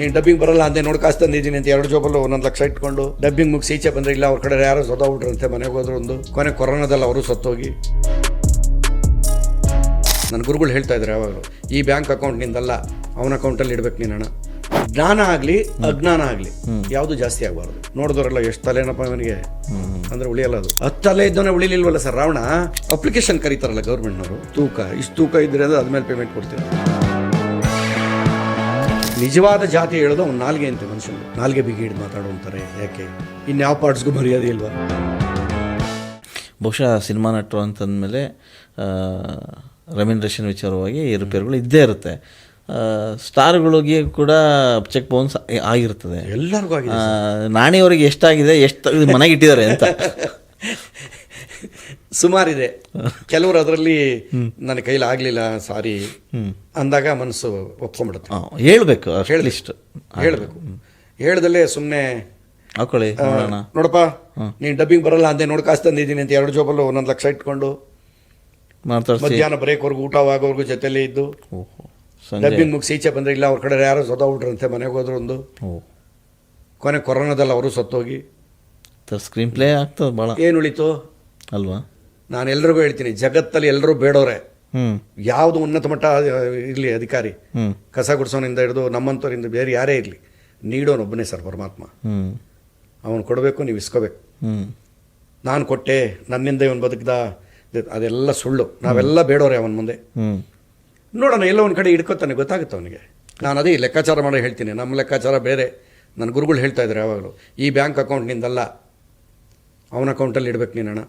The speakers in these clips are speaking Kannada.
ನೀನು ಡಬ್ಬಿಂಗ್ ಬರಲ್ಲ ಅಂದೆ ನೋಡಿ ಅಂತ ಎರಡು ಜೋಬಲ್ಲೂ ಒಂದೊಂದು ಲಕ್ಷ ಇಟ್ಕೊಂಡು ಡಬ್ಬಿಂಗ್ ಮುಗಿಸಿ ಈಚೆ ಬಂದ್ರೆ ಇಲ್ಲ, ಅವ್ರ ಕಡೆ ಯಾರೋ ಸೊದೋಗ್ಬಿಟ್ರಂತೆ ಮನೆಗೆ ಹೋದ್ರು ಒಂದು. ಕೊನೆ ಕೊರೋನಾದಲ್ಲಿ ಅವರು ಸತ್ತೋಗಿ. ನನ್ನ ಗುರುಗಳು ಹೇಳ್ತಾ ಇದ್ದಾರೆ ಯಾವಾಗಲೂ, ಈ ಬ್ಯಾಂಕ್ ಅಕೌಂಟ್ ನಿಂದಲ್ಲ, ಅವನ ಅಕೌಂಟಲ್ಲಿ ಇಡ್ಬೇಕು ನೀನು ಜ್ಞಾನ ಆಗಲಿ, ಅಜ್ಞಾನ ಆಗಲಿ, ಯಾವುದು ಜಾಸ್ತಿ ಆಗಬಾರ್ದು. ನೋಡಿದ್ರಲ್ಲ ಎಷ್ಟು ತಲೆನಪ್ಪ ಅವನಿಗೆ ಅಂದ್ರೆ ಉಳಿಯಲ್ಲ ಅದು. ಹತ್ತು ತಲೆ ಇದ್ದವನೇ ಉಳಿಲಿಲ್ವಲ್ಲ ಸರ್, ರಾವಣ? ಅಪ್ಲಿಕೇಶನ್ ಕರೀತಾರಲ್ಲ ಗೌರ್ಮೆಂಟ್ನವರು. ತೂಕ, ಇಷ್ಟು ತೂಕ ಇದ್ರೆ ಅದ್ಮೇಲೆ ಪೇಮೆಂಟ್ ಕೊಡ್ತೀರ ನಿಜವಾದ ಜಾತಿ ಹೇಳೋದು ಅವ್ನು ನಾಲ್ಗೆ ಅಂತೆ ಮನುಷ್ಯನು. ನಾಲ್ಗೆ ಬಿಗಿ ಹಿಡಿದು ಮಾತಾಡುವಂತಾರೆ. ಯಾಕೆ? ಇನ್ಯಾವ ಪಾರ್ಟ್ಸ್ಗೂ ಮರ್ಯಾದೆ ಇಲ್ವಾ? ಬಹುಶಃ ಸಿನಿಮಾ ನಟರು ಅಂತಂದಮೇಲೆ ರೆಮ್ಯುನರೇಷನ್ ವಿಚಾರವಾಗಿ ಏರುಪೇರುಗಳು ಇದ್ದೇ ಇರುತ್ತೆ. ಸ್ಟಾರ್ಗಳಿಗೆ ಕೂಡ ಚೆಕ್ ಬೌನ್ಸ್ ಆಗಿರ್ತದೆ. ಎಲ್ಲರಿಗೂ ನಾಣಿಯವರಿಗೆ ಎಷ್ಟಾಗಿದೆ ಎಷ್ಟು ಮನೆಗೆ ಇಟ್ಟಿದ್ದಾರೆ ಅಂತ. ಸುಮಾರಿದೆ. ಕೆಲವರು ಅದರಲ್ಲಿ ನನ್ನ ಕೈಲಿ ಆಗ್ಲಿಲ್ಲ ಸಾರಿ ಅಂದಾಗ ಮನಸ್ಸು ಒಪ್ಕೊಂಡ್ಬಿಡುತ್ತೆ ಹೇಳಬೇಕು ಹೇಳಲಿಷ್ಟು ಹೇಳಬೇಕು. ಹೇಳ್ದಲ್ಲೇ ಸುಮ್ಮನೆ ಹಾಕೊಳ್ಳಿ ನೋಡಪ್ಪ ನೀನು ಡಬ್ಬಿಂಗ್ ಬರಲ್ಲ ಅಂದೆ ನೋಡಿ ಕಾಸು ತಂದಿದ್ದೀನಿ ಅಂತ ಎರಡು ಜೋಬಲ್ಲು ಒಂದೊಂದು ಲಕ್ಷ ಇಟ್ಕೊಂಡು ಮಧ್ಯಾಹ್ನ ಬ್ರೇಕ್ವರೆಗೂ ಊಟವಾಗೋವರೆಗೂ ಜೊತೆಲೇ ಇದ್ದು ಡಬ್ಬಿಂಗ್ ಮುಗಿಸಿ ಈಚೆ ಬಂದ್ರೆ ಇಲ್ಲ ಅವ್ರ ಕಡೆ ಯಾರೋ ಸೊದೋಗ್ಬಿಟ್ರಂತೆ ಮನೆಗೆ ಹೋದ್ರು ಒಂದು. ಕೊನೆ ಕೊರೋನಾದಲ್ಲಿ ಅವರು ಸತ್ತೋಗಿ. ಸ್ಕ್ರೀನ್ ಪ್ಲೇ ಆಗ್ತದೆ ಭಾಳ. ಏನು ಉಳಿತು? ಅಲ್ವಾ? ನಾನು ಎಲ್ರಿಗೂ ಹೇಳ್ತೀನಿ ಜಗತ್ತಲ್ಲಿ ಎಲ್ಲರೂ ಬೇಡೋರೆ. ಯಾವುದು ಉನ್ನತ ಮಟ್ಟ ಇರಲಿ ಅಧಿಕಾರಿ. ಕಸ ಗುಡಿಸೋನಿಂದ ಹಿಡಿದು ನಮ್ಮಂಥವ್ರಿಂದ ಬೇರೆ ಯಾರೇ ಇರಲಿ ನೀಡೋನೊಬ್ಬನೇ ಸರ್ ಪರಮಾತ್ಮ. ಅವನು ಕೊಡಬೇಕು ನೀವು ಇಸ್ಕೋಬೇಕು. ನಾನು ಕೊಟ್ಟೆ ನನ್ನಿಂದ ಇವನು ಬದುಕಿದ? ಅದೆಲ್ಲ ಸುಳ್ಳು. ನಾವೆಲ್ಲ ಬೇಡೋರೆ ಅವನ ಮುಂದೆ. ನೋಡೋಣ ಎಲ್ಲ ಒಂದು ಕಡೆ ಹಿಡ್ಕೊತಾನೆ ಗೊತ್ತಾಗುತ್ತೆ ಅವನಿಗೆ? ನಾನು ಅದೇ ಲೆಕ್ಕಾಚಾರ ಮಾಡೋ ಹೇಳ್ತೀನಿ ನಮ್ಮ ಲೆಕ್ಕಾಚಾರ ಬೇರೆ. ನನ್ನ ಗುರುಗಳು ಹೇಳ್ತಾ ಇದ್ದಾರೆ ಯಾವಾಗಲೂ ಈ ಬ್ಯಾಂಕ್ ಅಕೌಂಟ್ನಿಂದಲ್ಲ ಅವನ ಅಕೌಂಟಲ್ಲಿ ಇಡ್ಬೇಕು ನೀನು ಹಣ.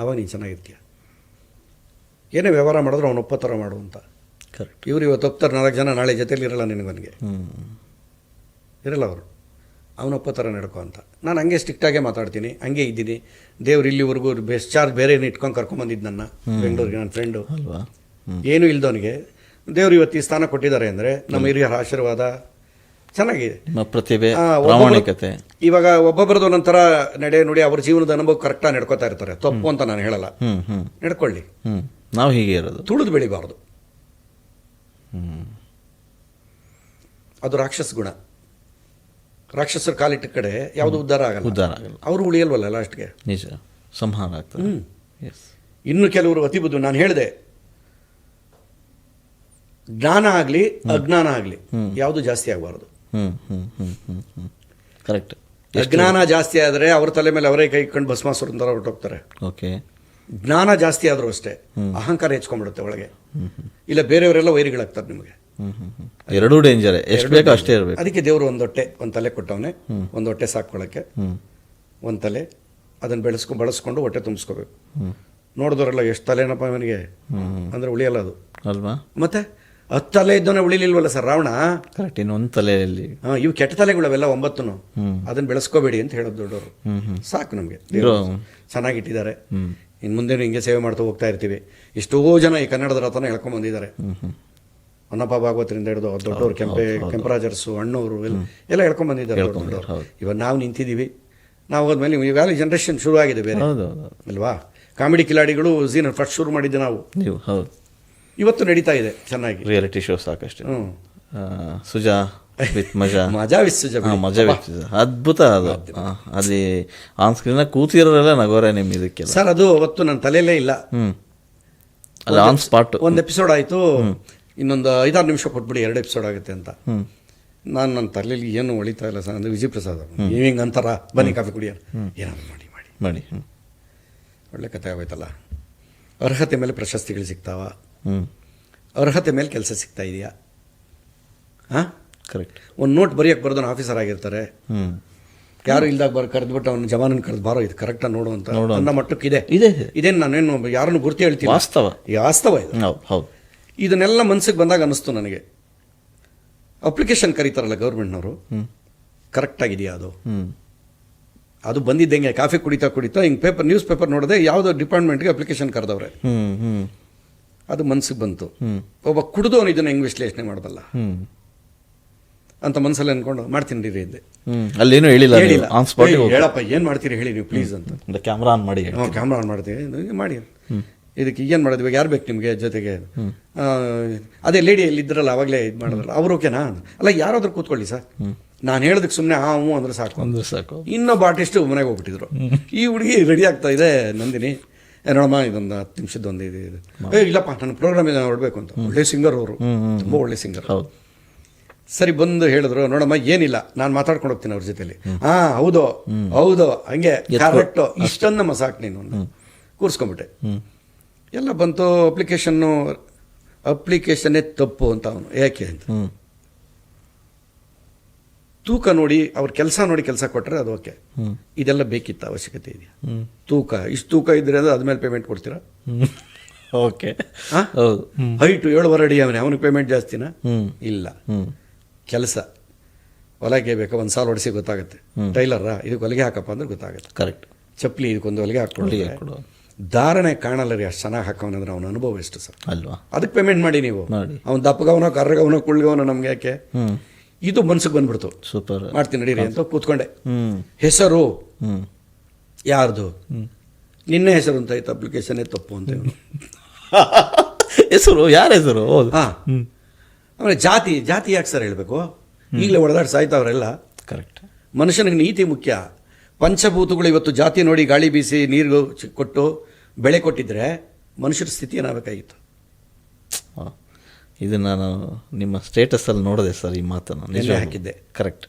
ಅವಾಗ ನೀನು ಚೆನ್ನಾಗಿರ್ತೀಯ. ಏನೇ ವ್ಯವಹಾರ ಮಾಡಿದ್ರು ಅವನು ಒಪ್ಪತ್ತರ ಮಾಡು ಅಂತ. ಕರೆಕ್ಟ್ ಇವ್ರು ಇವತ್ತು ಒಪ್ತಾರೆ ನಾಲ್ಕು ಜನ ನಾಳೆ ಜೊತೆಯಲ್ಲಿ ಇರಲ್ಲ ನಿನಗೆ ಇರಲ್ಲ ಅವರು. ಅವನು ಒಪ್ಪತ್ತರ ನಡ್ಕೊ ಅಂತ. ನಾನು ಹಂಗೆ ಸ್ಟ್ರಿಕ್ಟಾಗೇ ಮಾತಾಡ್ತೀನಿ ಹಂಗೆ ಇದ್ದೀನಿ. ದೇವ್ರು ಇಲ್ಲಿವರೆಗೂ ಬೆಸ್ಟ್ ಚಾರ್ಜ್ ಬೇರೆ ಇಟ್ಕೊಂಡು ಕರ್ಕೊಂಬಂದಿದ್ದು ನನ್ನ ಬೆಂಗಳೂರಿಗೆ ನನ್ನ ಫ್ರೆಂಡು ಅಲ್ವಾ? ಏನೂ ಇಲ್ದವನಿಗೆ. ದೇವ್ರು ಇವತ್ತು ಈ ಸ್ಥಾನ ಕೊಟ್ಟಿದ್ದಾರೆ ಅಂದರೆ ನಮ್ಮ ಹಿರಿಯರ ಆಶೀರ್ವಾದ ಚೆನ್ನಾಗಿದೆ. ನಿಮ್ಮ ಪ್ರತಿಭೆ ಪ್ರಾಮಾಣಿಕತೆ. ಇವಾಗ ಒಬ್ಬೊಬ್ಬರದ್ದು ಒಂದೊಂಥರ ನಡೆ ನುಡಿ ಅವ್ರ ಜೀವನದ ಅನುಭವ ಕರೆಕ್ಟಾಗಿ ನಡ್ಕೋತಾ ಇರ್ತಾರೆ. ತಪ್ಪು ಅಂತ ನಾನು ಹೇಳಲ್ಲ. ನಡ್ಕೊಳ್ಳಿ. ನಾವು ಹೀಗೆ ಇರೋದು. ತುಳಿದು ಬೆಳಿಬಾರ್ದು. ಅದು ರಾಕ್ಷಸ ಗುಣ. ರಾಕ್ಷಸರ ಕಾಲಿಟ್ಟ ಕಡೆ ಯಾವುದು ಉದ್ಧಾರ ಆಗಲ್ಲ. ಉದ್ಧಾರ ಆಗಲ್ಲ. ಅವರು ಉಳಿಯಲ್ವಲ್ಲ ಲಾಸ್ಟ್ಗೆ ನಿಜ. ಸಂಹಾರ ಆಗ್ತದೆ. ಇನ್ನು ಕೆಲವರು ಅತಿ ಬುದ್ಧಿ ನಾನು ಹೇಳಿದೆ. ಜ್ಞಾನ ಆಗಲಿ ಅಜ್ಞಾನ ಆಗಲಿ ಯಾವುದು ಜಾಸ್ತಿ ಆಗಬಾರ್ದು. ಕರೆಕ್ಟ್ ಅಜ್ಞಾನ ಜಾಸ್ತಿ ಆದರೆ ಅವ್ರ ತಲೆ ಮೇಲೆ ಅವರೇ ಕೈ ಇಟ್ಕೊಂಡು ಭಸ್ಮಾಸುರ ಥರ ಹೊರಟೋಗ್ತಾರೆ. ಓಕೆ ಜ್ಞಾನ ಜಾಸ್ತಿ ಆದರೂ ಅಷ್ಟೇ ಅಹಂಕಾರ ಹೆಚ್ಕೊಂಡ್ಬಿಡುತ್ತೆ ಒಳಗೆ. ಇಲ್ಲ ಬೇರೆಯವರೆಲ್ಲ ವೈರಿಗಳಾಗ್ತಾರೆ ನಿಮಗೆ. ಎರಡೂ ಡೇಂಜರ್ ಎಷ್ಟು ಬೇಕೋ ಅಷ್ಟೇ ಇರಬೇಕು. ಅದಕ್ಕೆ ದೇವರು ಒಂದು ಹೊಟ್ಟೆ ಒಂದು ತಲೆ ಕೊಟ್ಟವನೇ ಒಂದು ಹೊಟ್ಟೆ ಸಾಕೊಳ್ಳೋಕ್ಕೆ ಒಂದು ತಲೆ ಅದನ್ನು ಬೆಳೆಸ್ಕೊ ಬಳಸ್ಕೊಂಡು ಹೊಟ್ಟೆ ತುಂಬಿಸ್ಕೋಬೇಕು. ನೋಡಿದವರೆಲ್ಲ ನೋಡಿದ್ರಲ್ಲ ಎಷ್ಟು ತಲೆನಪ್ಪ ಅವನಿಗೆ ಅಂದರೆ ಉಳಿಯಲ್ಲ ಅದು. ಅಲ್ವಾ? ಮತ್ತೆ? ಹತ್ತು ತಲೆ ಇದ್ದವನ್ನ ಉಳಿಲಿಲ್ವಲ್ಲ ಸರ್ ರಾವಣ? ಕರೆಕ್ಟ್ ಇನ್ನೊಂದು ತಲೆಯಲ್ಲಿ. ಹಾಂ ಇವು ಕೆಟ್ಟ ತಲೆಗಳವೆಲ್ಲ ಒಂಬತ್ತುನು. ಒಂಬತ್ತು ಅದನ್ನ ಬೆಳೆಸ್ಕೋಬೇಡಿ ಅಂತ ಹೇಳೋದು ದೊಡ್ಡವರು. ಸಾಕು ನಮಗೆ. ಚೆನ್ನಾಗಿಟ್ಟಿದ್ದಾರೆ. ಇನ್ ಇನ್ನು ಮುಂದೆ ಹಿಂಗೆ ಸೇವೆ ಮಾಡ್ತಾ ಹೋಗ್ತಾ ಇರ್ತೀವಿ. ಎಷ್ಟೋ ಜನ ಈ ಕನ್ನಡದ ರಥನ ಹೇಳ್ಕೊಂಡ್ ಬಂದಿದ್ದಾರೆ. ಅನ್ನಪ್ಪ ಭಾಗವತರಿಂದ ಹಿಡಿದು ದೊಡ್ಡವರು ಕೆಂಪೆ ಕೆಂಪರಾಜರ್ಸು ಅಣ್ಣವರು ಎಲ್ಲ ಎಲ್ಲ ಎಳ್ಕೊಂಡ್ ಬಂದಿದ್ದಾರೆ ದೊಡ್ಡವರು. ಇವಾಗ ನಾವು ನಿಂತಿದ್ದೀವಿ. ನಾವು ಹೋದ್ಮೇಲೆ ಇವಾಗ ಜನ್ರೇಷನ್ ಶುರು ಆಗಿದೆ ಬೇರೆ. ಹೌದು ಹೌದು. ಅಲ್ವಾ? ಕಾಮಿಡಿ ಕಿಲಾಡಿಗಳು ಝೀನ ಫಸ್ಟ್ ಶುರು ಮಾಡಿದ್ದೆ ನಾವು. ನೀವು ಹೌದು. ಇವತ್ತು ನಡೀತಾ ಇದೆ ಚೆನ್ನಾಗಿ. ರಿಯಾಲಿಟಿ ಶೋ ಸಾಕಷ್ಟು. ಸುಜಾ ವಿತ್ ಮಜಾ. ಮಜಾ ವಿತ್ ಸುಜಾ ಮಜಾ ವಿತ್ ಸುಜಾ. ಅದ್ಭುತ ಅದು. ಅಲ್ಲಿ ಆನ್ ಸ್ಕ್ರೀನ್ ಕೂತಿರೋರೆಲ್ಲ ನಗೋರೆ ನಿಮ್ಮ ಇದಕ್ಕೆ ಸರ್ ಅದು ಅವತ್ತು ನನ್ನ ತಲೆಯಲ್ಲೇ ಇಲ್ಲ. ಹ್ಞೂ ಅಲ್ಲಿ ಆನ್ ಸ್ಪಾಟ್ ಒಂದು ಎಪಿಸೋಡ್ ಆಯಿತು. ಇನ್ನೊಂದು ಐದಾರು ನಿಮಿಷ ಕೊಟ್ಬಿಡಿ ಎರಡು ಎಪಿಸೋಡ್ ಆಗುತ್ತೆ ಅಂತ. ನಾನು ನನ್ನ ತಲೆಯಲ್ಲಿ ಏನು ಒಳಿತಾ ಇಲ್ಲ ಸರ್ ಅಂದರೆ ವಿಜಯ್ ಪ್ರಸಾದ್ ಅವರು ನೀವು ಹಿಂಗೆ ಅಂತಾರ? ಬನ್ನಿ ಕಾಫಿ ಕುಡಿಯೋರು ಏನಾದ್ರು ಮಾಡಿ ಮಾಡಿ. ಮಾಡಿ ಒಳ್ಳೆ ಕತೆ ಆಗೋಯ್ತಲ್ಲ. ಅರ್ಹತೆ ಮೇಲೆ ಪ್ರಶಸ್ತಿಗಳು ಸಿಗ್ತಾವ. ಅರ್ಹತೆ ಮೇಲೆ ಕೆಲಸ ಸಿಗ್ತಾ ಇದೆಯಾ? ಹಾಂ? ಕರೆಕ್ಟ್ ಒಂದು ನೋಟ್ ಬರೆಯೋಕ್ಕೆ ಬರೋದು ಆಫೀಸರ್ ಆಗಿರ್ತಾರೆ. ಯಾರು ಇಲ್ದಾಗ ಬರ್ ಕರೆದ್ಬಿಟ್ಟು ಅವ್ನು ಜವಾನನ್ನು ಕರೆದು ಬಾರೋ ಇದು ಕರೆಕ್ಟಾಗಿ ನೋಡು ಅಂತ. ನನ್ನ ಮಟ್ಟಕ್ಕೆ ಇದೆ. ಇದೆ. ಇದೇನು ನಾನೇನು ಯಾರನ್ನು ಗುರುತು ಹೇಳ್ತೀನಿ? ವಾಸ್ತವ. ವಾಸ್ತವ ಇದು. ಹೌದು ಇದನ್ನೆಲ್ಲ ಮನ್ಸಿಗೆ ಬಂದಾಗ ಅನ್ನಿಸ್ತು ನನಗೆ. ಅಪ್ಲಿಕೇಶನ್ ಕರೀತಾರಲ್ಲ ಗೌರ್ಮೆಂಟ್ನವರು ಕರೆಕ್ಟಾಗಿದೆಯಾ ಅದು? ಅದು ಬಂದಿದ್ದಂಗೆ ಕಾಫಿ ಕುಡಿತಾ ಕುಡಿತಾ ಹಿಂಗೆ ಪೇಪರ್ ನ್ಯೂಸ್ ಪೇಪರ್ ನೋಡದೆ ಯಾವುದೋ ಡಿಪಾರ್ಟ್ಮೆಂಟ್ಗೆ ಅಪ್ಲಿಕೇಶನ್ ಕರೆದವ್ರೆ. ಅದು ಮನಸ್ಸಿಗೆ ಬಂತು. ಒಬ್ಬ ಕುಡಿದವನು ಇದನ್ನು ಹೆಂಗೆ ವಿಶ್ಲೇಷಣೆ ಮಾಡಬಲ್ಲ ಅಂತ ಮನಸ್ಸಲ್ಲಿ ಅನ್ಕೊಂಡು ಮಾಡ್ತೀನಿ ರೀ ಇದ್ದೆ ಅಲ್ಲೇನು ಹೇಳಿಲ್ಲ ಹೇಳಪ್ಪ ಏನು ಮಾಡ್ತೀರಿ ಹೇಳಿ ನೀವು ಪ್ಲೀಸ್ ಅಂತ. ಕ್ಯಾಮ್ರಾ ಆನ್ ಮಾಡಿ ಕ್ಯಾಮ್ರಾ ಆನ್ ಮಾಡ್ತೀವಿ. ಮಾಡಿ. ಇದಕ್ಕೆ ಏನು ಮಾಡೋದು? ಇವಾಗ ಯಾರು ಬೇಕು ನಿಮಗೆ ಜೊತೆಗೆ? ಅದೇ ಲೇಡಿ ಅಲ್ಲಿ ಇದ್ರಲ್ಲ ಅವಾಗಲೇ ಇದು ಮಾಡಿದ್ರಲ್ಲ ಅವ್ರು ಓಕೆನಾ ಅಲ್ಲ ಯಾರಾದ್ರೂ ಕೂತ್ಕೊಳ್ಳಿ ಸರ್. ನಾನು ಹೇಳೋದಕ್ಕೆ ಸುಮ್ಮನೆ ಆ ಹ್ಞೂ ಅಂದ್ರೆ ಸಾಕು. ಅಂದ್ರೆ ಸಾಕು. ಇನ್ನೊಬ್ಬ ಆರ್ಟಿಸ್ಟು ಮನೆಗೆ ಹೋಗ್ಬಿಟ್ಟಿದ್ರು. ಈ ಹುಡುಗಿ ರೆಡಿ ಆಗ್ತಾ ಇದೆ ನಂದಿನಿ. ನೋಡಮ್ಮ ಇದೊಂದು ಹತ್ತು ನಿಮಿಷದೊಂದು ಇದು ಇದು. ಏ ಇಲ್ಲಪ್ಪ ನನ್ನ ಪ್ರೋಗ್ರಾಮ್ ಇದೆ ನೋಡಬೇಕು ಅಂತ. ಒಳ್ಳೆ ಸಿಂಗರ್ ಅವರು. ತುಂಬ ಒಳ್ಳೆ ಸಿಂಗರ್ ಹೌದು. ಸರಿ ಬಂದು ಹೇಳಿದ್ರು ನೋಡಮ್ಮ ಏನಿಲ್ಲ ನಾನು ಮಾತಾಡ್ಕೊಂಡು ಹೋಗ್ತೀನಿ ಅವ್ರ ಜೊತೆಲಿ. ಹಾ ಹೌದು ಹೌದು ಹಂಗೆ ಕರೆಕ್ಟು ಇಷ್ಟೊಂದು ನಮ್ಮ ಸಾಕು ನೀನು ಕೂರಿಸ್ಕೊಂಬಿಟ್ಟೆ. ಎಲ್ಲ ಬಂತು ಅಪ್ಲಿಕೇಶನ್ನು ಅಪ್ಲಿಕೇಶನ್ನೇ ತಪ್ಪು ಅಂತ ಅವನು. ಯಾಕೆ ಅಂತ. ತೂಕ ನೋಡಿ ಅವ್ರ ಕೆಲಸ ನೋಡಿ ಕೆಲಸ ಕೊಟ್ಟರೆ ಅದು ಓಕೆ. ಇದೆಲ್ಲ ಬೇಕಿತ್ತು ಅವಶ್ಯಕತೆ ಇದೆಯಾ? ತೂಕ ಇಷ್ಟು ತೂಕ ಇದ್ರೆ ಅದು ಅದ್ಮೇಲೆ ಪೇಮೆಂಟ್ ಕೊಡ್ತೀರಾ? ಓಕೆ. ಹೈಟ್ ಹೌದು. ಹೈಟು ಏಳುವರೆ ಅಡಿ ಅವನೇ ಅವನಿಗೆ ಪೇಮೆಂಟ್ ಜಾಸ್ತಿನಾ? ಇಲ್ಲ. ಕೆಲಸ. ಹೊಲಗೆ ಬೇಕಾ ಒಂದು ಸಾಲ ಹೊಡಿಸಿ ಗೊತ್ತಾಗುತ್ತೆ. ಟೈಲರ ಇದಕ್ಕೆ ಹೊಲಿಗೆ ಹಾಕಪ್ಪ ಅಂದ್ರೆ ಗೊತ್ತಾಗುತ್ತೆ. ಕರೆಕ್ಟ್ ಚಪ್ಪಲಿ ಇದಕ್ಕೊಂದು ಹೊಲಿಗೆ ಹಾಕೊಳ್ಳಿ ಹಾಕ್ಕೊಳ್ಳಿ ಧಾರಣೆ ಕಾಣಲ್ಲ ರೀ ಅಷ್ಟು ಚೆನ್ನಾಗಿ ಹಾಕೋನಂದ್ರೆ ಅವನ ಅನುಭವ ಎಷ್ಟು ಸರ್? ಅಲ್ವಾ? ಅದಕ್ಕೆ ಪೇಮೆಂಟ್ ಮಾಡಿ ನೀವು. ಅವ್ನು ದಪ್ಪಗವನೋ ಕರ್ರಗವನೋ ಕುಳ್ಗವನೋ ನಮ್ಗೆ ಯಾಕೆ? ಇದು ಮನ್ಸಿಗೆ ಬಂದ್ಬಿಡ್ತು. ಸೂಪರ್ ಮಾಡ್ತೀನಿ ನಡೀರಿ ಅಂತ ಕೂತ್ಕೊಂಡೆ. ಹೆಸರು? ಯಾರ್ದು? ನಿನ್ನ ಹೆಸರು ಅಂತ ಆಯ್ತು ಅಪ್ಲಿಕೇಶನ್ನೇ ತಪ್ಪು ಅಂತ. ಹೆಸರು? ಯಾರ ಹೆಸರು? ಹಾ. ಆಮೇಲೆ ಜಾತಿ ಜಾತಿ ಯಾಕೆ ಸರ್ ಹೇಳಬೇಕು? ಈಗಲೇ ಹೊಡೆದಾಡಿ ಸಾಯ್ತಾವ್ರೆಲ್ಲ ಕರೆಕ್ಟ್ ಮನುಷ್ಯನಿಗೆ ನೀತಿ ಮುಖ್ಯ. ಪಂಚಭೂತಗಳು ಇವತ್ತು ಜಾತಿ ನೋಡಿ ಗಾಳಿ ಬೀಸಿ ನೀರು ಕೊಟ್ಟು ಬೆಳೆ ಕೊಟ್ಟಿದ್ರೆ ಮನುಷ್ಯರ ಸ್ಥಿತಿ ಏನಾಗಬೇಕಾಗಿತ್ತು ಇದು ನಾನು ನಿಮ್ಮ ಸ್ಟೇಟಸಲ್ಲಿ ನೋಡಿದೆ ಸರ್ ಈ ಮಾತನ್ನು. ನಿಜ ಹಾಕಿದ್ದೆ. ಕರೆಕ್ಟ್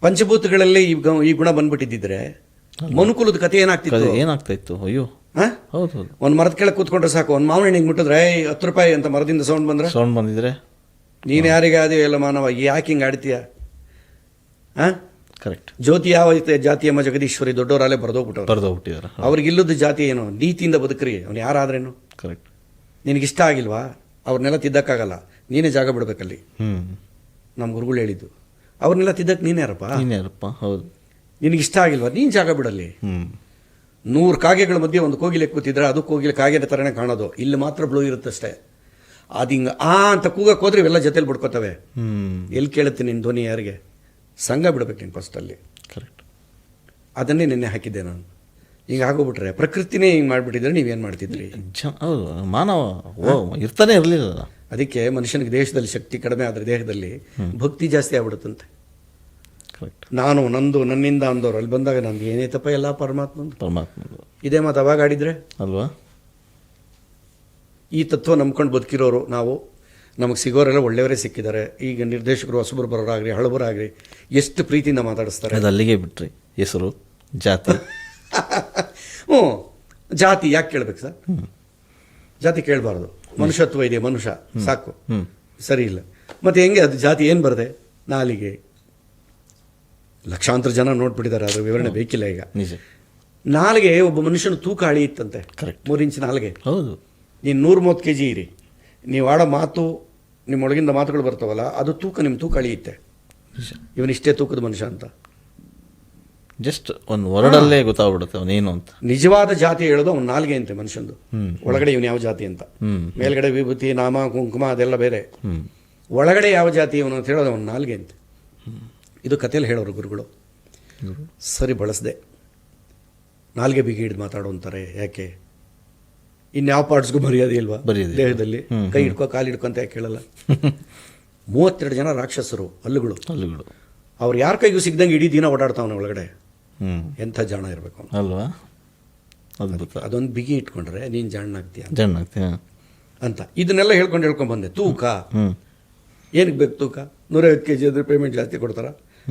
ಪಂಚಭೂತಗಳಲ್ಲಿ ಈ ಗ- ಈ ಗುಣ ಬಂದ್ಬಿಟ್ಟಿದ್ದಿದ್ರೆ ಮನುಕುಲದ ಕಥೆ ಏನಾಗ್ತಿತ್ತು? ಏನಾಗ್ತಾ ಇತ್ತು ಅಯ್ಯೋ. ಹಾ? ಹೌದು. ಹೌದು ಒಂದು ಮರದ ಕೆಳಗೆ ಕೂತ್ಕೊಂಡ್ರೆ ಸಾಕು. ಒಂದು ಮಾವಿನ ಹಣ್ಣಿಗೆ ಮುಟ್ಟಿದ್ರೆ ಏಯ್, ಹತ್ತು ರೂಪಾಯಿ ಅಂತ ಮರದಿಂದ ಸೌಂಡ್ ಬಂದ್ರೆ? ಸೌಂಡ್ ಬಂದಿದ್ರೆ? ನೀನು ಯಾರಿಗೆ ಆದಿ ಎಲ್ಲ ಮಾನವ ಯಾಕೆ ಹಿಂಗೆ ಆಡ್ತೀಯ? ಹಾ? ಕರೆಕ್ಟ್ ಜ್ಯೋತಿ ಯಾವ ಐತೆ? ಜಾತಿ ಎಂಬ ಜಗದೀಶ್ವರಿ ದೊಡ್ಡವರಲ್ಲೇ ಬರೆದೋಗ್ಬಿಟ್ಟವ್ರು. ಬರೆದೋಗ್ಬಿಟ್ಟಿದ್ದಾರೆ. ಅವ್ರಿಗಿಲ್ಲದ ಜಾತಿ ಏನು? ನೀತಿಯಿಂದ ಬದುಕ್ರಿ. ಅವ್ನು ಯಾರಾದ್ರೇನು? ಕರೆಕ್ಟ್ ನಿನಗಿಷ್ಟ ಆಗಿಲ್ವಾ? ಅವ್ರನ್ನೆಲ್ಲ ತಿದ್ದಕ್ಕಾಗಲ್ಲ. ನೀನೇ ಜಾಗ ಬಿಡ್ಬೇಕಲ್ಲಿ. ಹ್ಮ್. ನಮ್ಮ ಗುರುಗಳು ಹೇಳಿದ್ದು. ಅವ್ರನ್ನೆಲ್ಲ ತಿದ್ದಕ್ಕೆ ನೀನೇ ಯಾರಪ್ಪ? ಹೌದು ಹೌದು. ಇಷ್ಟ ಆಗಿಲ್ವಾ? ನೀನು ಜಾಗ ಬಿಡಲ್ಲಿ. ಹ್ಮ್. ನೂರು ಕಾಗೆಗಳ ಮಧ್ಯೆ ಒಂದು ಕೋಗಿಲೆ ಕೂತಿದ್ರೆ ಅದು ಕೋಗಿಲೆ ಕಾಗೆನ ಥರನೇ ಕಾಣೋದು. ಇಲ್ಲಿ ಮಾತ್ರ ಬ್ಲೂ ಇರುತ್ತಷ್ಟೇ ಅದು ಹಿಂಗೆ ಆ ಅಂತ ಕೂಗಕ್ಕೆ ಹೋದ್ರೆ ಇವೆಲ್ಲ ಜೊತೆಲಿ ಬಿಡ್ಕೋತವೆ. ಹ್ಮ್. ಎಲ್ಲಿ ಕೇಳುತ್ತೆ ನಿನ್ನ ಧ್ವನಿ ಯಾರಿಗೆ? ಸಂಘ ಬಿಡಬೇಕು ನೀನು ಫಸ್ಟಲ್ಲಿ ಕರೆಕ್ಟ್ ಅದನ್ನೇ ನಿನ್ನೆ ಹಾಕಿದ್ದೆ ನಾನು. ಹಿಂಗೆ ಆಗೋಗ್ಬಿಟ್ರೆ ಪ್ರಕೃತಿನೇ ಹಿಂಗೆ ಮಾಡಿಬಿಟ್ಟಿದ್ರೆ ನೀವೇನು ಮಾಡ್ತಿದ್ರಿ? ಹೌದು ಮಾನವ ಓ ಇರ್ತಾನೆ ಇರಲಿಲ್ಲ. ಅದಕ್ಕೆ ಮನುಷ್ಯನಿಗೆ ದೇಶದಲ್ಲಿ ಶಕ್ತಿ ಕಡಿಮೆ ಆದರೆ ದೇಹದಲ್ಲಿ ಭಕ್ತಿ ಜಾಸ್ತಿ ಆಗ್ಬಿಡುತ್ತಂತೆ. ಕರೆಕ್ಟ್ ನಾನು ನಂದು ನನ್ನಿಂದ ಅಂದವ್ರು ಅಲ್ಲಿ ಬಂದಾಗ ನಂದು ಏನೇ ತಪ್ಪ ಎಲ್ಲ ಪರಮಾತ್ಮ ಪರಮಾತ್ಮ ಇದೇ ಮಾತು ಅವಾಗ ಆಡಿದ್ರೆ? ಅಲ್ವಾ? ಈ ತತ್ವ ನಂಬ್ಕೊಂಡು ಬದುಕಿರೋರು ನಾವು ನಮಗೆ ಸಿಗೋರೆಲ್ಲ ಒಳ್ಳೆಯವರೇ ಸಿಕ್ಕಿದ್ದಾರೆ. ಈಗ ನಿರ್ದೇಶಕರು ಹೊಸಬರು ಬರೋರಾಗ್ರಿ ಹಳಬರಾಗ್ರಿ ಎಷ್ಟು ಪ್ರೀತಿಯಿಂದ ಮಾತಾಡಿಸ್ತಾರೆ. ಅದು ಅಲ್ಲಿಗೆ ಬಿಟ್ರಿ ಹೆಸರು ಜಾತಿ. ಹ್ಞೂ. ಜಾತಿ ಯಾಕೆ ಕೇಳ್ಬೇಕು ಸರ್? ಜಾತಿ ಕೇಳಬಾರ್ದು. ಮನುಷ್ಯತ್ವ ಇದೆ ಮನುಷ್ಯ ಸಾಕು. ಸರಿ ಇಲ್ಲ. ಮತ್ತೆ ಹೆಂಗೆ ಅದು ಜಾತಿ ಏನು ಬರದೆ? ನಾಲಿಗೆ. ಲಕ್ಷಾಂತರ ಜನ ನೋಡ್ಬಿಟ್ಟಿದ್ದಾರೆ ಅದರ ವಿವರಣೆ ಬೇಕಿಲ್ಲ ಈಗ. ನಾಲಿಗೆ ಒಬ್ಬ ಮನುಷ್ಯನ ತೂಕ ಅಳಿಯುತ್ತಂತೆ. ಮೂರು ಇಂಚ್ ನಾಲಿಗೆ. ಹೌದು. ನೀನು ನೂರು ಮೂವತ್ತು ಕೆ ಜಿ ಇರಿ. ನೀವು ಆಡೋ ಮಾತು ನಿಮ್ಮೊಳಗಿಂದ ಮಾತುಗಳು ಬರ್ತಾವಲ್ಲ ಅದು ತೂಕ ನಿಮ್ಮ ತೂಕ ಅಳಿಯುತ್ತೆ ಇವನಿಷ್ಟೇ ತೂಕದ ಮನುಷ್ಯ ಅಂತ. ಜಸ್ಟ್ ಒಂದು ವರ್ಡಲ್ಲೇ ಗೊತ್ತಾಗ್ಬಿಡುತ್ತೆ ಅವನೇನು ಅಂತ. ನಿಜವಾದ ಜಾತಿ ಹೇಳೋದು ಅವ್ನ ನಾಲ್ಗೆ ಅಂತೆ ಮನುಷ್ಯಂದು. ಒಳಗಡೆ ಇವನು ಯಾವ ಜಾತಿ ಅಂತ. ಮೇಲ್ಗಡೆ ವಿಭೂತಿ ನಾಮ ಕುಂಕುಮ ಅದೆಲ್ಲ ಬೇರೆ. ಒಳಗಡೆ ಯಾವ ಜಾತಿ ಇವನು ಅಂತ ಹೇಳೋದು ಅವನ ನಾಲ್ಗೆ ಅಂತೆ. ಇದು ಕಥೆಯಲ್ಲಿ ಹೇಳೋರು ಗುರುಗಳು. ಸರಿ ಬಳಸ್ದೆ. ನಾಲ್ಗೆ ಬಿಗಿ ಹಿಡಿದು ಮಾತಾಡು ಅಂತಾರೆ ಯಾಕೆ ಇನ್ಯಾವ ಪಾರ್ಟ್ಸ್ಗೂ ಮರ್ಯಾದೆ ಇಲ್ವಾ. ದೇಹದಲ್ಲಿ. ಕೈ ಹಿಡ್ಕೋ ಕಾಲು ಹಿಡ್ಕೊ ಅಂತ ಯಾಕೆ ಕೇಳಲ್ಲ? ಮೂವತ್ತೆರಡು ಜನ ರಾಕ್ಷಸರು ಹಲ್ಲುಗಳು. ಹಲ್ಲುಗಳು. ಅವ್ರು ಯಾರ ಕೈಗೂ ಸಿಗ್ದಂಗೆ ಇಡೀ ದಿನ ಓಡಾಡ್ತಾವನ ಒಳಗಡೆ. ಎಂಥ ಜಾಣ ಇರಬೇಕು ಅಲ್ವಾ? ಅದ್ಭುತ. ಅದೊಂದು ಬಿಗಿ ಇಟ್ಕೊಂಡ್ರೆ ನೀನು ಜಾಣನಾಗ್ತೀಯ ಜಣ್ಣ ಆಗ್ತೀಯ ಅಂತ. ಇದನ್ನೆಲ್ಲ ಹೇಳ್ಕೊಂಡು ಹೇಳ್ಕೊಂಡು ಬಂದೆ. ತೂಕ. ಏನಕ್ಕೆ ಬೇಕು ತೂಕ? ನೂರೈವತ್ತು ಕೆ ಜಿ ಆದ್ರೆ ಪೇಮೆಂಟ್ ಜಾಸ್ತಿ ಕೊಡ್ತಾರ?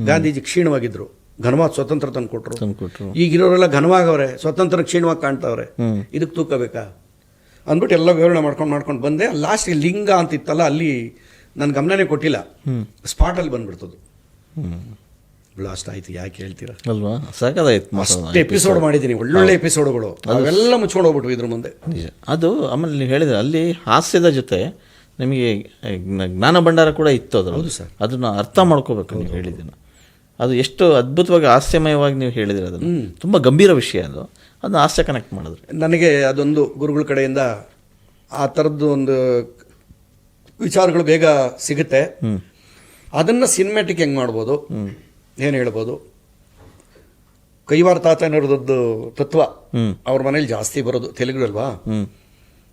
ಗಾಂಧೀಜಿ ಕ್ಷೀಣವಾಗಿದ್ರು. ಘನವಾದ ಸ್ವತಂತ್ರ ತಂದು ಕೊಟ್ಟರು ಈಗಿರೋರೆಲ್ಲ ಘನವಾಗವ್ರೆ. ಸ್ವತಂತ್ರ ಕ್ಷೀಣವಾಗಿ ಕಾಣ್ತಾವ್ರೆ. ಇದಕ್ಕೆ ತೂಕ ಬೇಕಾ? ಅಂದ್ಬಿಟ್ಟು ಎಲ್ಲ ವಿವರಣೆ ಮಾಡ್ಕೊಂಡು ಮಾಡ್ಕೊಂಡು ಬಂದೆ. ಲಾಸ್ಟ್ ಲಿಂಗ ಅಂತಿತ್ತಲ್ಲ ಅಲ್ಲಿ ನನ್ನ ಗಮನನೇ ಕೊಟ್ಟಿಲ್ಲ. ಸ್ಪಾಟಲ್ಲಿ ಬಂದ್ಬಿಡ್ತದ್ದು. ಹ್ಮ್. ಬ್ಲಾಸ್ಟ್ ಆಯ್ತು ಯಾಕೆ ಹೇಳ್ತೀರಾ? ಅಲ್ವಾ? ಸಾಕಾದಾಯ್ತು ಅಷ್ಟು ಎಪಿಸೋಡ್ ಮಾಡಿದ್ದೀನಿ ಒಳ್ಳೊಳ್ಳೆ ಎಪಿಸೋಡ್ಗಳು ಅವೆಲ್ಲ ಮುಚ್ಕೊಂಡು ಹೋಗ್ಬಿಟ್ವು ಇದ್ರ ಮುಂದೆ. ನಿಜ. ಅದು ಆಮೇಲೆ ನೀವು ಹೇಳಿದ್ರೆ ಅಲ್ಲಿ ಹಾಸ್ಯದ ಜೊತೆ ನಿಮಗೆ ಜ್ಞ- ಜ್ಞಾನ ಭಂಡಾರ ಕೂಡ ಇತ್ತು ಅದು ಹೌದು ಸರ್. ಅದನ್ನ ಅರ್ಥ ಮಾಡ್ಕೋಬೇಕು ನೀವು ಹೇಳಿದ್ದೀನ ಅದು ಎಷ್ಟು ಅದ್ಭುತವಾಗಿ ಹಾಸ್ಯಮಯವಾಗಿ ನೀವು ಹೇಳಿದಿರ ಅದನ್ನು. ತುಂಬ ಗಂಭೀರ ವಿಷಯ ಅದು. ಅದನ್ನ ಹಾಸ್ಯ ಕನೆಕ್ಟ್ ಮಾಡಿದ್ರು. ನನಗೆ ಅದೊಂದು ಗುರುಗಳ ಕಡೆಯಿಂದ ಆ ಥರದ್ದು ಒಂದು ವಿಚಾರಗಳು ಬೇಗ ಸಿಗುತ್ತೆ. ಅದನ್ನು ಸಿನಿಮ್ಯಾಟಿಕ್ ಹೆಂಗೆ ಮಾಡ್ಬೋದು? ಏನು ಹೇಳ್ಬೋದು? ಕೈವಾರ ತಾತನವ್ರದ್ದು ತತ್ವ ಹ್ಮ್. ಅವ್ರ ಮನೇಲಿ ಜಾಸ್ತಿ ಬರೋದು. ತೆಲುಗು ಅಲ್ವಾ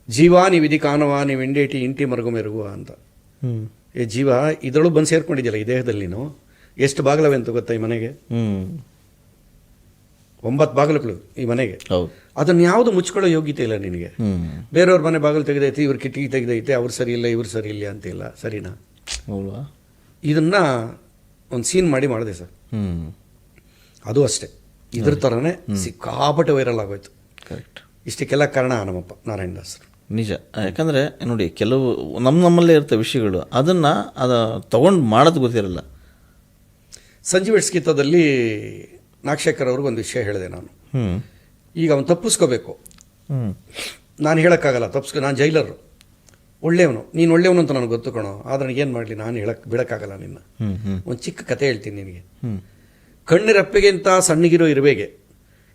ಜೀವಾನಿ ವಿಧಿ ಕಾನವಾನಿ ವೆಂಡೇಟಿ ಇಂಟಿ ಮರಗು ಮೆರುಗು ಅಂತ. ಈ ಏ ಜೀವ ಇದರೊಳಗೆ ಬಂದು ಸೇರ್ಕೊಂಡಿದ್ಯಲ್ಲ ಈ ದೇಹದಲ್ಲಿ ನೀನು ಎಷ್ಟು ಬಾಗಿಲವೆ ಅಂತ ಗೊತ್ತಾ ಈ ಮನೆಗೆ? ಒಂಬತ್ತು ಬಾಗಿಲುಗಳು ಈ ಮನೆಗೆ. ಅದನ್ನು ಯಾವುದು ಮುಚ್ಕೊಳ್ಳೋ ಯೋಗ್ಯತೆ ಇಲ್ಲ ನಿನಗೆ. ಬೇರೆಯವ್ರ ಮನೆ ಬಾಗಿಲು ತೆಗೆದೈತಿ ಇವ್ರ ಕಿಟಕಿ ತೆಗೆದೈತೆ ಅವ್ರು ಸರಿ ಇಲ್ಲ ಇವ್ರು ಸರಿ ಇಲ್ಲ ಅಂತಿಲ್ಲ. ಸರಿನಾ? ಇದನ್ನ ಒಂದು ಸೀನ್ ಮಾಡಿ ಮಾಡಿದೆ ಸರ್. ಅದು ಅಷ್ಟೇ. ಇದ್ರ ಥರನೇ ಸಿಕ್ಕಾಪಟ್ಟೆ ವೈರಲ್ ಆಗೋಯ್ತು. ಕರೆಕ್ಟ್ ಇಷ್ಟಕ್ಕೆಲ್ಲ ಕಾರಣ ನಮ್ಮಪ್ಪ ನಾರಾಯಣ ದಾಸ್ ನಿಜ. ಯಾಕಂದರೆ ನೋಡಿ ಕೆಲವು ನಮ್ಮ ನಮ್ಮಲ್ಲೇ ಇರ್ತವೆ ವಿಷಯಗಳು. ಅದನ್ನು ಅದು ತೊಗೊಂಡು ಮಾಡೋದು ಗೊತ್ತಿರಲ್ಲ. ಸಂಜೀವ್ ಗೀತದಲ್ಲಿ ನಾಗಶೇಖರ್ ಅವ್ರಿಗೆ ಒಂದು ವಿಷಯ ಹೇಳಿದೆ ನಾನು. ಈಗ ಅವನು ತಪ್ಪಿಸ್ಕೋಬೇಕು. ನಾನು ಹೇಳೋಕ್ಕಾಗಲ್ಲ ತಪ್ಪಿಸ್ಕೊ ನಾನು ಜೈಲರು ಒಳ್ಳೆಯವನು ನೀನು ಒಳ್ಳೆಯವನು ಅಂತ ನನಗೆ ಗೊತ್ತು ಕಣೋ. ಆದ್ರೆ ಏನು ಮಾಡಲಿ? ನಾನು ಹೇಳಕ್ಕೆ ಬಿಡೋಕ್ಕಾಗಲ್ಲ ನಿನ್ನ. ಒಂದು ಚಿಕ್ಕ ಕತೆ ಹೇಳ್ತೀನಿ ನಿನಗೆ. ಕಣ್ಣಿರಪ್ಪೆಗಿಂತ ಸಣ್ಣಗಿರೋ ಇರುವೆಗೆ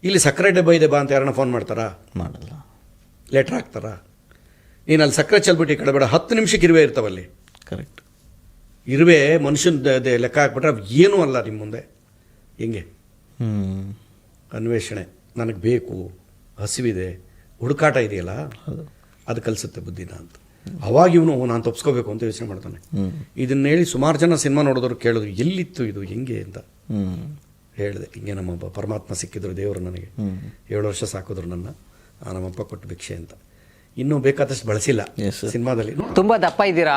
ಇಲ್ಲಿ ಸಕ್ಕರೆ ಡಬ್ಬ ಇದೆ ಬಾ ಅಂತ ಯಾರನ್ನ ಫೋನ್ ಮಾಡ್ತಾರಾ? ಮಾಡಲ್ಲ. ಲೆಟ್ರ್ ಹಾಕ್ತಾರಾ? ನೀನು ಅಲ್ಲಿ ಸಕ್ಕರೆ ಚೆಲ್ಬಿಟ್ಟು ಕಡೆ ಬೇಡ ಹತ್ತು ನಿಮಿಷಕ್ಕೆ ಇರುವೆ ಇರ್ತಾವಲ್ಲಿ ಕರೆಕ್ಟ್ ಇರುವೆ ಮನುಷ್ಯನ ಲೆಕ್ಕ ಹಾಕ್ಬಿಟ್ರೆ ಅವು ಏನೂ ಅಲ್ಲ ನಿಮ್ಮ ಮುಂದೆ. ಹೆಂಗೆ? ಅನ್ವೇಷಣೆ. ನನಗೆ ಬೇಕು ಹಸಿವಿದೆ ಹುಡುಕಾಟ ಇದೆಯಲ್ಲ? ಅದು ಕಲಿಸುತ್ತೆ ಬುದ್ಧಿನ ಅಂತ. ಅವಾಗ ಇವನು ನಾನು ತಪ್ಪಿಸ್ಕೋಬೇಕು ಅಂತ ಯೋಚನೆ ಮಾಡ್ತಾನೆ. ಇದನ್ನ ಹೇಳಿ ಸುಮಾರು ಜನ ಸಿನಿಮಾ ನೋಡಿದ್ರು ಕೇಳಿದ್ರು ಎಲ್ಲಿತ್ತು ಇದು ಹೆಂಗೆ ಅಂತ. ಹೇಳಿದೆ ಹಿಂಗೆ ನಮ್ಮಪ್ಪ ಪರಮಾತ್ಮ ಸಿಕ್ಕಿದ್ರು ದೇವರು ನನಗೆ. ಏಳು ವರ್ಷ ಸಾಕಿದ್ರು ನನ್ನ ಆ ನಮ್ಮಪ್ಪ ಕೊಟ್ಟು ಭಿಕ್ಷೆ ಅಂತ. ಇನ್ನೂ ಬೇಕಾದಷ್ಟು ಬಳಸಿಲ್ಲ ಸಿನಿಮಾದಲ್ಲಿ. ತುಂಬಾ ದಪ್ಪ ಇದ್ದೀರಾ?